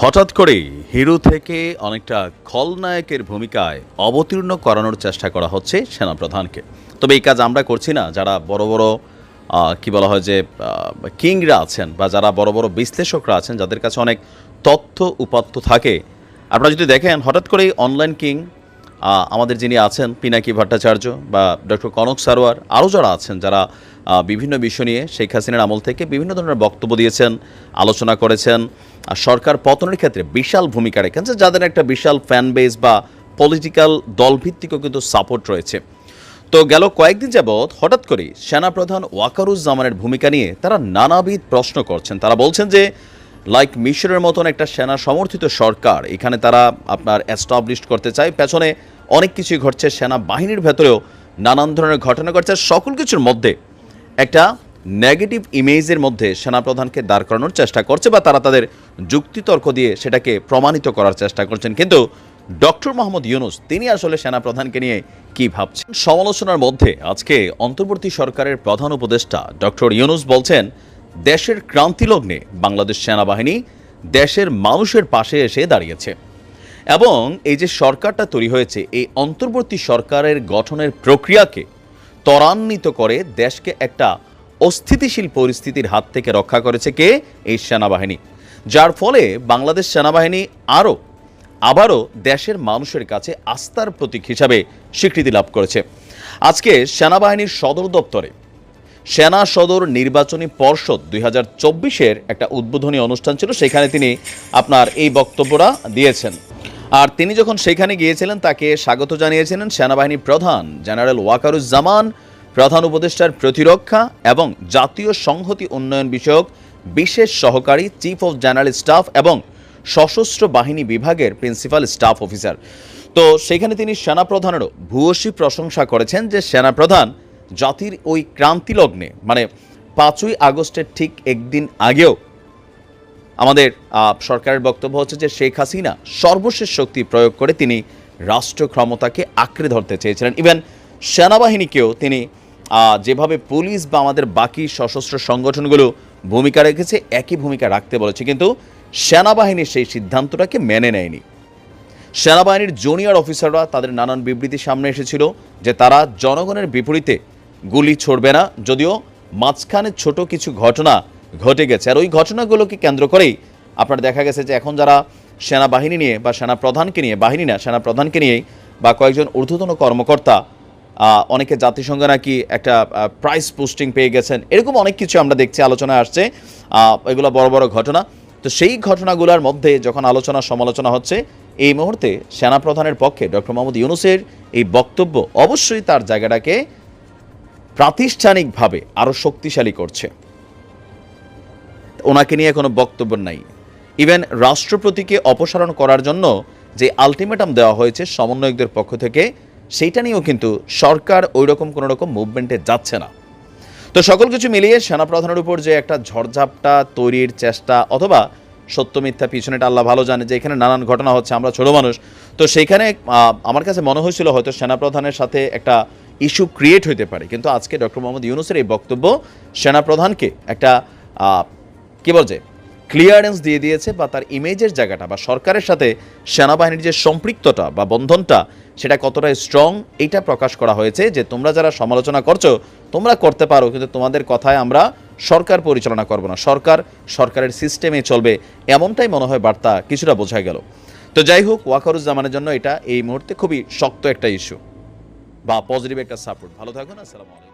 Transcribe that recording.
হঠাৎ করে হিরো থেকে অনেকটা খলনায়কের ভূমিকায় অবতীর্ণ করানোর চেষ্টা করা হচ্ছে সেনাপ্রধানকে। তবে এই কাজ আমরা করছি না, যারা বড় বড় কি বলা হয় যে কিংরা আছেন বা যারা বড় বড় বিশ্লেষকরা আছেন, যাদের কাছে অনেক তথ্য উপাত্ত থাকে। আপনারা যদি দেখেন, হঠাৎ করেই অনলাইন কিং আমাদের যিনি আছেন, পিনাকি ভট্টাচার্য বা ডক্টর কনক সারোয়ার, আরও যারা আছেন, যারা বিভিন্ন বিষয় নিয়ে শেখ হাসিনার আমল থেকে বিভিন্ন ধরনের বক্তব্য দিয়েছেন, আলোচনা করেছেন, আর সরকার পতনের ক্ষেত্রে বিশাল ভূমিকা রেখেছে, যাদের একটা বিশাল ফ্যান বেস বা পলিটিক্যাল দলভিত্তিকও কিন্তু সাপোর্ট রয়েছে। তো গেল কয়েকদিন যাবৎ হঠাৎ করেই সেনাপ্রধান ওয়াকারুজ্জামানের ভূমিকা নিয়ে তারা নানাবিধ প্রশ্ন করছেন। তারা বলছেন যে লাইক মিশরের মতন একটা সেনা সমর্থিত সরকার, এখানে তারা আপনার অ্যাস্টাবলিশ করতে চায়। পেছনে অনেক কিছুই ঘটছে, সেনা বাহিনীর ভেতরেও নানান ধরনের ঘটনা ঘটছে। সকল কিছুর মধ্যে একটা নেগেটিভ ইমেজের মধ্যে সেনাপ্রধানকে দাঁড় করানোর চেষ্টা করছে বা তারা তাদের যুক্তিতর্ক দিয়ে সেটাকে প্রমাণিত করার চেষ্টা করছেন। কিন্তু ডক্টর মোহাম্মদ ইউনুস, তিনি আসলে সেনাপ্রধানকে নিয়ে কি ভাবছেন? সমালোচনার মধ্যে আজকে অন্তর্বর্তী সরকারের প্রধান উপদেষ্টা ডক্টর ইউনুস বলছেন দেশের ক্রান্তিলগ্নে বাংলাদেশ সেনাবাহিনী দেশের মানুষের পাশে এসে দাঁড়িয়েছে। এবং এই যে সরকারটা তৈরি হয়েছে, এই অন্তর্বর্তী সরকারের গঠনের প্রক্রিয়াকে ত্বরান্বিত করে দেশকে একটা অস্থিতিশীল পরিস্থিতির হাত থেকে রক্ষা করেছে কে? এই সেনাবাহিনী। যার ফলে বাংলাদেশ সেনাবাহিনী আরও, আবারও দেশের মানুষের কাছে আস্থার প্রতীক হিসাবে স্বীকৃতি লাভ করেছে। আজকে সেনাবাহিনীর সদর দপ্তরে সেনা সদর নির্বাচনী পর্ষদ দুই হাজার চব্বিশের একটা উদ্বোধনী অনুষ্ঠান ছিল, সেখানে তিনি আপনার এই বক্তব্যটা দিয়েছেন। আর তিনি যখন সেখানে গিয়েছিলেন, তাকে স্বাগত জানিয়েছিলেন সেনাবাহিনী প্রধান জেনারেল ওয়াকারুজ্জামান, প্রধান উপদেষ্টার প্রতিরক্ষা এবং জাতীয় সংহতি উন্নয়ন বিষয়ক বিশেষ সহকারী চিফ অফ জেনারেল স্টাফ এবং সশস্ত্র বাহিনী বিভাগের প্রিন্সিপাল স্টাফ অফিসার। তো সেখানে তিনি সেনাপ্রধানেরও ভূয়সী প্রশংসা করেছেন যে সেনাপ্রধান জাতির ওই ক্রান্তি লগ্নে মানে পাঁচই আগস্টের ঠিক একদিন আগেও আমাদের সরকারের বক্তব্য হচ্ছে যে শেখ হাসিনা সর্বশেষ শক্তি প্রয়োগ করে তিনি রাষ্ট্র ক্ষমতাকে আঁকড়ে ধরতে চেয়েছিলেন। ইভেন সেনাবাহিনীকেও তিনি যেভাবে পুলিশ বা আমাদের বাকি সশস্ত্র সংগঠনগুলো ভূমিকা রেখেছে, একই ভূমিকা রাখতে বলেছে। কিন্তু সেনাবাহিনী সেই সিদ্ধান্তটাকে মেনে নেয়নি। সেনাবাহিনীর জুনিয়র অফিসাররা তাদের নানান বিবৃতি সামনে এসেছিল যে তারা জনগণের বিপরীতে গুলি ছড়বে না, যদিও মাঝখানে ছোট কিছু ঘটনা ঘটে গেছে। আর ওই ঘটনাগুলোকে কেন্দ্র করেই আপনার দেখা গেছে যে এখন যারা সেনাবাহিনী নিয়ে বা সেনা প্রধানকে নিয়ে, বাহিনী না সেনা প্রধানকে নিয়েই বা কয়েকজন ঊর্ধ্বতন কর্মকর্তা অনেকে জাতিসংঘ নাকি একটা প্রাইস পোস্টিং পেয়ে গেছেন, এরকম অনেক কিছু আমরা দেখছি, আলোচনায় আসছে এগুলো বড় বড় ঘটনা। তো সেই ঘটনাগুলোর মধ্যে যখন আলোচনা সমালোচনা হচ্ছে, এই মুহূর্তে সেনাপ্রধানের পক্ষে ডক্টর মোহাম্মদ ইউনুসের এই বক্তব্য অবশ্যই তার জায়গাটাকে প্রাতিষ্ঠানিকভাবে আরও শক্তিশালী করছে। ওনাকে নিয়ে কোনো বক্তব্য নাই। ইভেন রাষ্ট্রপতিকে অপসারণ করার জন্য যে আলটিমেটাম দেওয়া হয়েছে সমন্বয়কদের পক্ষ থেকে, সেইটা নিয়েও কিন্তু সরকার ওই রকম কোনো রকম মুভমেন্টে যাচ্ছে না। তো সকল কিছু মিলিয়ে সেনাপ্রধানের উপর যে একটা ঝড়ঝাপটা তৈরির চেষ্টা অথবা সত্য মিথ্যা পিছনেটা আল্লাহ ভালো জানে যে এখানে নানান ঘটনা হচ্ছে, আমরা ছোট মানুষ। তো সেইখানে আমার কাছে মনে হয়েছিল হয়তো সেনাপ্রধানের সাথে একটা ইস্যু ক্রিয়েট হতে পারে। কিন্তু আজকে ডক্টর মোহাম্মদ ইউনুসের এই বক্তব্য সেনাপ্রধানকে একটা কি বলছে ক্লিয়ারেন্স দিয়ে দিয়েছে বা তার ইমেজের জায়গাটা বা সরকারের সাথে সেনাবাহিনীর যে সম্পৃক্ততা বা বন্ধনটা, সেটা কতটা স্ট্রং এটা প্রকাশ করা হয়েছে যে তোমরা যারা সমালোচনা করছ, তোমরা করতে পারো, কিন্তু তোমাদের কথায় আমরা সরকার পরিচালনা করব না। সরকার, সরকারের সিস্টেমে চলবে, এমনটাই মনে হয় বার্তা কিছুটা বোঝা গেল। তো যাই হোক, ওয়াকারুজ্জামানের জন্য এটা এই মুহূর্তে খুবই শক্ত একটা ইস্যু বা পজিটিভ একটা সাপোর্ট ভালো থাকুন আসসালামু আলাইকুম।